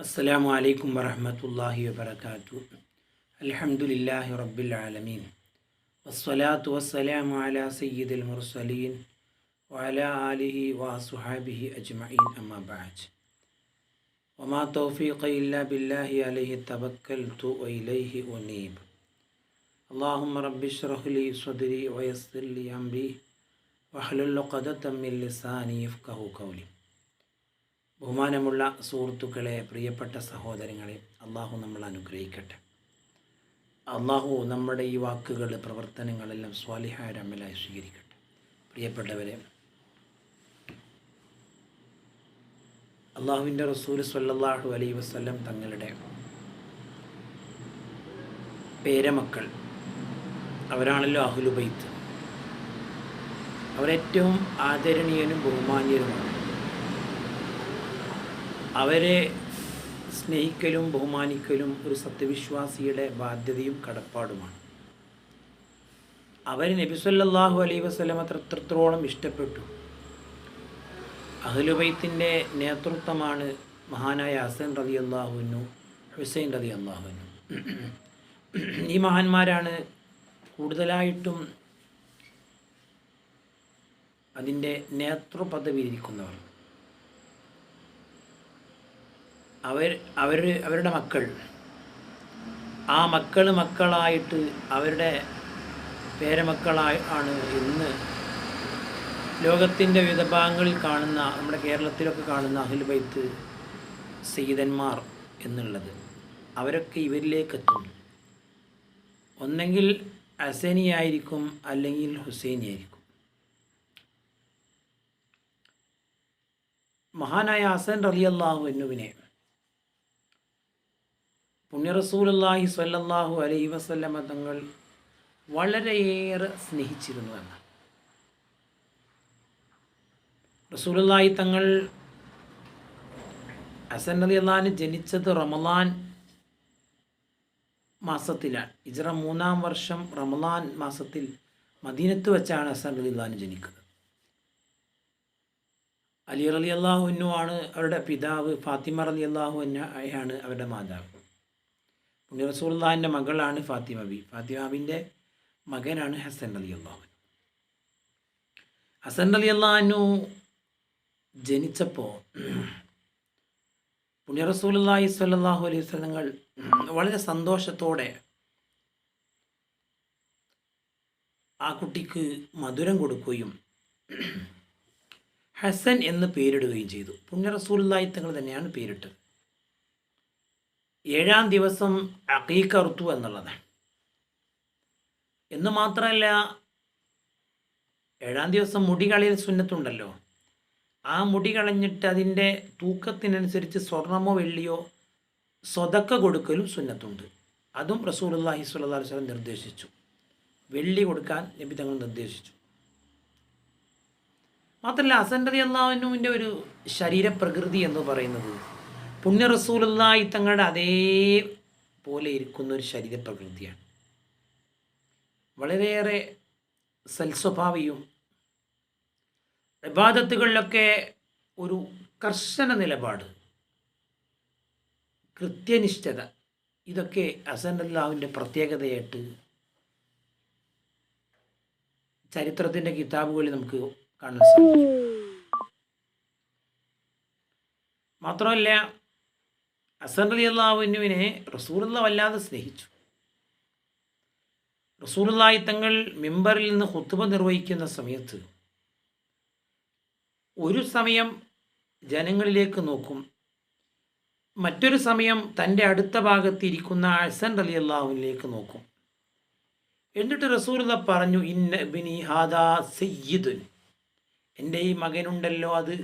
السلام عليكم ورحمة الله وبركاته. الحمد لله رب العالمين. والصلاة والسلام على سيد المرسلين وعلى آله وصحابه أجمعين أما بعد. وما توفيق إلا بالله عليه توكلت وإليه أنيب. اللهم رب اشرح لي صدري ويسر لي أمري واحلل عقدة من لساني يفقه قولي. ബഹുമാനമുള്ള സുഹൃത്തുക്കളെ പ്രിയപ്പെട്ട സഹോദരങ്ങളെ അള്ളാഹു നമ്മൾ അനുഗ്രഹിക്കട്ടെ. അള്ളാഹു നമ്മുടെ ഈ വാക്കുകൾ പ്രവർത്തനങ്ങളെല്ലാം സ്വാലിഹായ അമലായി സ്വീകരിക്കട്ടെ. പ്രിയപ്പെട്ടവരെ അള്ളാഹുവിന്റെ റസൂൽ സല്ലാഹു അലൈ വസ്ലം തങ്ങളുടെ പേരമക്കൾ അവരാണല്ലോ അഹുലുബൈത്ത്. അവരേറ്റവും ആദരണീയനും ബഹുമാന്യരുമാണ് അവരെ സ്നേഹിക്കലും ബഹുമാനിക്കലും ഒരു സത്യവിശ്വാസിയുടെ ബാധ്യതയും കടപ്പാടുമാണ്. അവർ നബിസ്വല്ലാഹു അലൈ വസ്ലം എത്രത്തോളം ഇഷ്ടപ്പെട്ടു. അഹ്ലുബൈത്തിന്റെ നേതൃത്വമാണ് മഹാനായ ഹസൻ റതി അള്ളാഹുവിനു ഹുസൈൻ റതി അള്ളാഹുവിനു ഈ മഹാന്മാരാണ് കൂടുതലായിട്ടും അതിന്റെ നേതൃപദവി അവർ അവർ അവരുടെ മക്കൾ. ആ മക്കൾ മക്കളായിട്ട് അവരുടെ പേരമക്കളായി ആണ് ഇന്ന് ലോകത്തിന്റെ വിവിധ ഭാഗങ്ങളിൽ കാണുന്ന നമ്മുടെ കേരളത്തിലൊക്കെ കാണുന്ന അഹിൽബൈത്ത് സീതന്മാർ എന്നുള്ളത്. അവരൊക്കെ ഇവരിലേക്ക് എത്തുന്നു. ഒന്നെങ്കിൽ അസനിയായിരിക്കും അല്ലെങ്കിൽ ഹുസൈനിയായിരിക്കും മഹാനായ അസൻ റലിയല്ലാഹു എന്നുവിനെ പുണ്യറസൂലല്ലാഹി സ്വല്ലല്ലാഹു അലൈ വസല്ലമ തങ്ങൾ വളരെയേറെ സ്നേഹിച്ചിരുന്നു എന്ന് റസൂലുള്ളാഹി തങ്ങൾ ഹസൻ അലി അള്ളഹാന് ജനിച്ചത് റമലാൻ മാസത്തിലാണ്. ഇജറ മൂന്നാം വർഷം റമലാൻ മാസത്തിൽ മദീനത്ത് വെച്ചാണ് ഹസൻ അലി അള്ളഹാന് ജനിക്കുന്നത്. അലി അലി അള്ളാഹുനു ആണ് അവരുടെ പിതാവ് ഫാത്തിമ അലി അള്ളാഹു ആണ് അവരുടെ മാതാവ്. റസൂള്ളാഹിന്റെ മകളാണ് ഫാത്തിമ ബി. ഫാത്തിമാബിന്റെ മകനാണ് ഹസൻ അലി അള്ളാഹു ഹസൻ അലി അള്ളാഹനു ജനിച്ചപ്പോൾ പുണ്യ റസൂലി സ്വല്ലാഹു അലൈഹി സ്വലങ്ങൾ വളരെ സന്തോഷത്തോടെ ആ കുട്ടിക്ക് മധുരം കൊടുക്കുകയും ഹസൻ എന്ന് പേരിടുകയും ചെയ്തു. പുണ്യ റസൂലി തങ്ങൾ തന്നെയാണ് പേരിട്ടത്. ഏഴാം ദിവസം അക്കീക്കറുത്തു എന്നുള്ളതാണ്. എന്ന് മാത്രമല്ല ഏഴാം ദിവസം മുടി കളയൽ സുന്നത്തുണ്ടല്ലോ. ആ മുടി കളഞ്ഞിട്ട് അതിന്റെ തൂക്കത്തിനനുസരിച്ച് സ്വർണമോ വെള്ളിയോ സ്വതക്ക കൊടുക്കലും സുന്നത്തുണ്ട്. അതും റസൂലുല്ലാഹി സ്വല്ലാ വസ്ലം നിർദ്ദേശിച്ചു. വെള്ളി കൊടുക്കാൻ നബി തങ്ങൾ നിർദ്ദേശിച്ചു. മാത്രമല്ല അസൻഡതി അള്ളാഹുവിന്റെ ഒരു ശരീരപ്രകൃതി എന്ന് പറയുന്നത് പുണ്യ റസൂലുള്ളാഹി തങ്ങളുടെ അതേപോലെ ഇരിക്കുന്ന ഒരു ശരീരപ്രകൃതിയാണ്. വളരെയേറെ സൽസ്വഭാവിയും വിവാദത്തുകളിലൊക്കെ ഒരു കർശന നിലപാട് കൃത്യനിഷ്ഠത ഇതൊക്കെ അസൻ അല്ലാവിന്റെ പ്രത്യേകതയായിട്ട് ചരിത്രത്തിന്റെ കിതാബുകളിൽ നമുക്ക് കാണാൻ സാധിക്കും. മാത്രമല്ല അസൻ അലി അള്ളാഹുവിനുവിനെ റസൂറുള്ള വല്ലാതെ സ്നേഹിച്ചു. റസൂലുള്ളാഹി തങ്ങൾ മിമ്പറിൽ നിന്ന് ഹുത്തുബ നിർവഹിക്കുന്ന സമയത്ത് ഒരു സമയം ജനങ്ങളിലേക്ക് നോക്കും. മറ്റൊരു സമയം തന്റെ അടുത്ത ഭാഗത്ത് ഇരിക്കുന്ന അസൻ അലി അള്ളാഹുവിനിലേക്ക് നോക്കും. എന്നിട്ട് റസൂലുള്ള പറഞ്ഞു ഇന്ന ബിനി ഹാദാ സയ്യിദുൻ. എന്റെ ഈ മകനുണ്ടല്ലോ അത്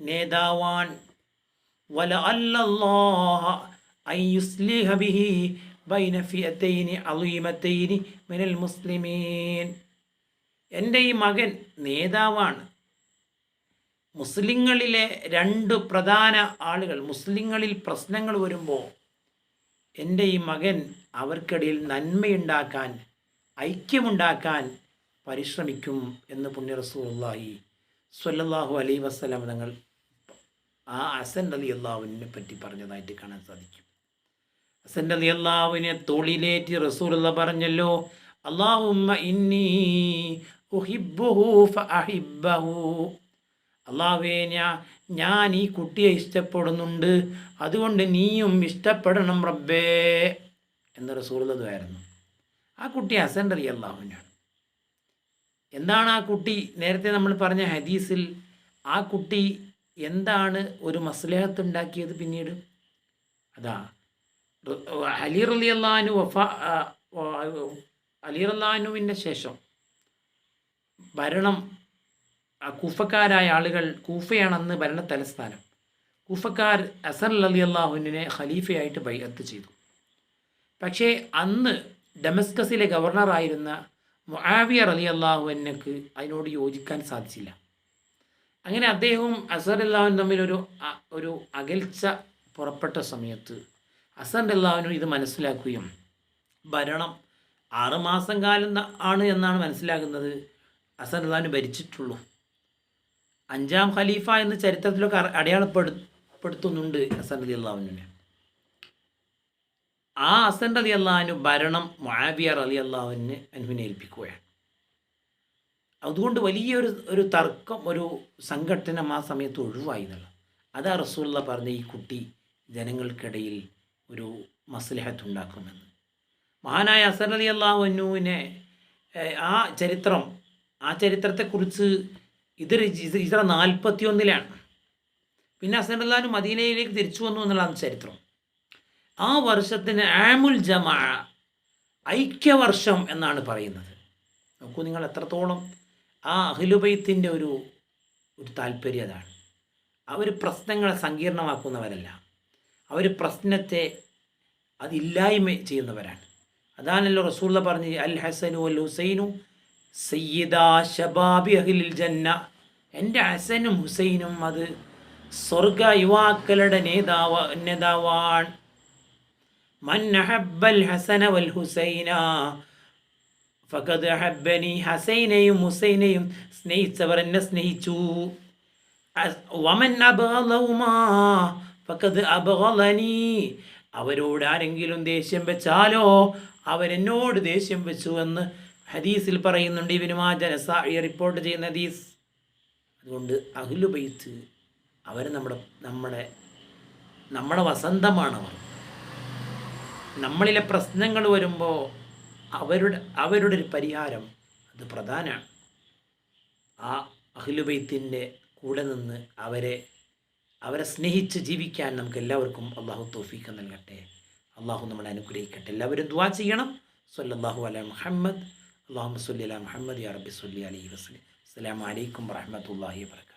നേതാവാൻ മിനൽ മുസ്ലിമീൻ. എന്റെ ഈ മകൻ നേതാവാണ്. മുസ്ലിങ്ങളിലെ രണ്ട് പ്രധാന ആളുകൾ മുസ്ലിങ്ങളിൽ പ്രശ്നങ്ങൾ വരുമ്പോൾ എന്റെ ഈ മകൻ അവർക്കിടയിൽ നന്മയുണ്ടാക്കാൻ ഐക്യമുണ്ടാക്കാൻ പരിശ്രമിക്കും എന്ന് പുണ്യ സ്വല്ലാഹു അലൈ വസ്സലാം തങ്ങൾ ആ അസൻ അലി അള്ളാഹുവിനെ പറ്റി പറഞ്ഞതായിട്ട് കാണാൻ സാധിക്കും. അസൻ അലി അള്ളാഹുവിനെ തോളിലേറ്റി റസൂലുള്ള പറഞ്ഞല്ലോ അള്ളാഹുമ്മ ഇന്നി അള്ളാഹുവേ ഞാൻ ഈ കുട്ടിയെ ഇഷ്ടപ്പെടുന്നുണ്ട് അതുകൊണ്ട് നീയും ഇഷ്ടപ്പെടണം റബ്ബേ എന്ന റസൂറുള്ളതുമായിരുന്നു ആ കുട്ടി അസൻ അലി അള്ളാഹുവിനാണ് എന്താണ് ആ കുട്ടി? നേരത്തെ നമ്മൾ പറഞ്ഞ ഹദീസിൽ ആ കുട്ടി എന്താണ് ഒരു മസ്ലേഹത്ത് ഉണ്ടാക്കിയത് പിന്നീട്? അതാ. അലി റലി അള്ളഹാനു വഫ അലി റല്ലാനുവിന്റെ ശേഷം ഭരണം കൂഫക്കാരായ ആളുകൾ കൂഫയാണെന്ന് ഭരണ തലസ്ഥാനം. കൂഫക്കാർ അസർ അലി അള്ളാഹുവിനെ ഖലീഫയായിട്ട് ബൈഅത്ത് ചെയ്തു. പക്ഷേ അന്ന് ഡെമസ്കസിലെ ഗവർണറായിരുന്ന മുആവിയർ അലി അള്ളാഹുവിനക്ക് അതിനോട് യോജിക്കാൻ സാധിച്ചില്ല. അങ്ങനെ അദ്ദേഹവും അസർ അള്ളാഹുൻ തമ്മിലൊരു ഒരു ഒരു അകൽച്ച പുറപ്പെട്ട സമയത്ത് അസർ അല്ലാവിനും ഇത് മനസ്സിലാക്കുകയും ഭരണം ആറുമാസം കാലം ആണ് എന്നാണ് മനസ്സിലാക്കുന്നത് അസർ അല്ലാവിന് ഭരിച്ചിട്ടുള്ളൂ. അഞ്ചാം ഖലീഫ എന്ന ചരിത്രത്തിലൊക്കെ അടയാളപ്പെടുത്തുന്നുണ്ട് അസൻ അലി അള്ളാഹുവിനെ ആ അസൻ അലി അള്ളാഹുനു ഭരണം മുആവിയർ അലി അള്ളാഹുവിന് അനുവിനെ ഏൽപ്പിക്കുകയാണ്. അതുകൊണ്ട് വലിയൊരു ഒരു തർക്കം ഒരു സംഘട്ടനം ആ സമയത്ത് ഒഴിവായി എന്നുള്ളത് അതാ റസൂള്ള പറഞ്ഞ ഈ കുട്ടി ജനങ്ങൾക്കിടയിൽ ഒരു മസ്ലഹത്ത് ഉണ്ടാക്കുമെന്ന്. മഹാനായ അസർ അലി അള്ളാഹുവിനെ ആ ചരിത്രം ആ ചരിത്രത്തെക്കുറിച്ച് ഇത് ഇത്ര നാൽപ്പത്തി ഒന്നിലാണ് പിന്നെ അസർ അള്ളാഹു മദീനയിലേക്ക് തിരിച്ചു വന്നു എന്നുള്ളതാണ് ചരിത്രം. ആ വർഷത്തിന് ആമുൽ ജമാ ഐക്യവർഷം എന്നാണ് പറയുന്നത്. നോക്കൂ നിങ്ങൾ എത്രത്തോളം ആ അഖിലുബൈത്തിന്റെ ഒരു ഒരു താല്പര്യം അതാണ്. അവർ പ്രശ്നങ്ങളെ സങ്കീർണമാക്കുന്നവരല്ല. അവർ പ്രശ്നത്തെ അതില്ലായ്മ ചെയ്യുന്നവരാണ്. അതാണല്ലോ റസൂള്ള പറഞ്ഞ് അൽ ഹസനു അൽ ഹുസൈനു സയ്യിദാ ഷബാബി അഖിലിൽ ജന്ന. എന്റെ ഹസനും ഹുസൈനും അത് സ്വർഗ യുവാക്കളുടെ നേതാവ് നേതാവാണ്. മൻ അഹബ്ബൽ ഹസന വൽ ഹുസൈന. ഫഖദ് അഹബ്ബനി ഹസൈനെയും ഹുസൈനെയും സ്നേഹിച്ചവർ എന്നെ സ്നേഹിച്ചു. വമൻ ഫഖദ് അബഹലനി അവരോട് ആരെങ്കിലും ദേഷ്യം വെച്ചാലോ അവരെന്നോട് ദേഷ്യം വെച്ചു എന്ന് ഹദീസിൽ പറയുന്നുണ്ട് ഇവനുമാ മാജ നസായി റിപ്പോർട്ട് ചെയ്യുന്ന ഹദീസ്. അതുകൊണ്ട് അഹ്ലുബൈത്ത് അവർ നമ്മുടെ നമ്മുടെ നമ്മുടെ വസന്തമാണവർ. നമ്മളിലെ പ്രശ്നങ്ങൾ വരുമ്പോൾ അവരുടെ അവരുടെ ഒരു പരിഹാരം അത് പ്രധാനമാണ് ആ അഖിലുബൈത്തിന്റെ കൂടെ നിന്ന് അവരെ അവരെ സ്നേഹിച്ച് ജീവിക്കാൻ നമുക്ക് എല്ലാവർക്കും അള്ളാഹു തോഫീക്ക് നൽകട്ടെ. അള്ളാഹു നമ്മളെ അനുഗ്രഹിക്കട്ടെ. എല്ലാവരും ദുവാ ചെയ്യണം. സല്ലല്ലാഹു അല മുഹമ്മദ്. അള്ളാഹു സല്ലി അല മുഹമ്മദ് യാ റബ്ബി സല്ലി അലൈഹി വസ്ലി അസ്സലാമു അലൈക്കും വറഹ്മത്തുള്ളാഹി വബറകാതുഹു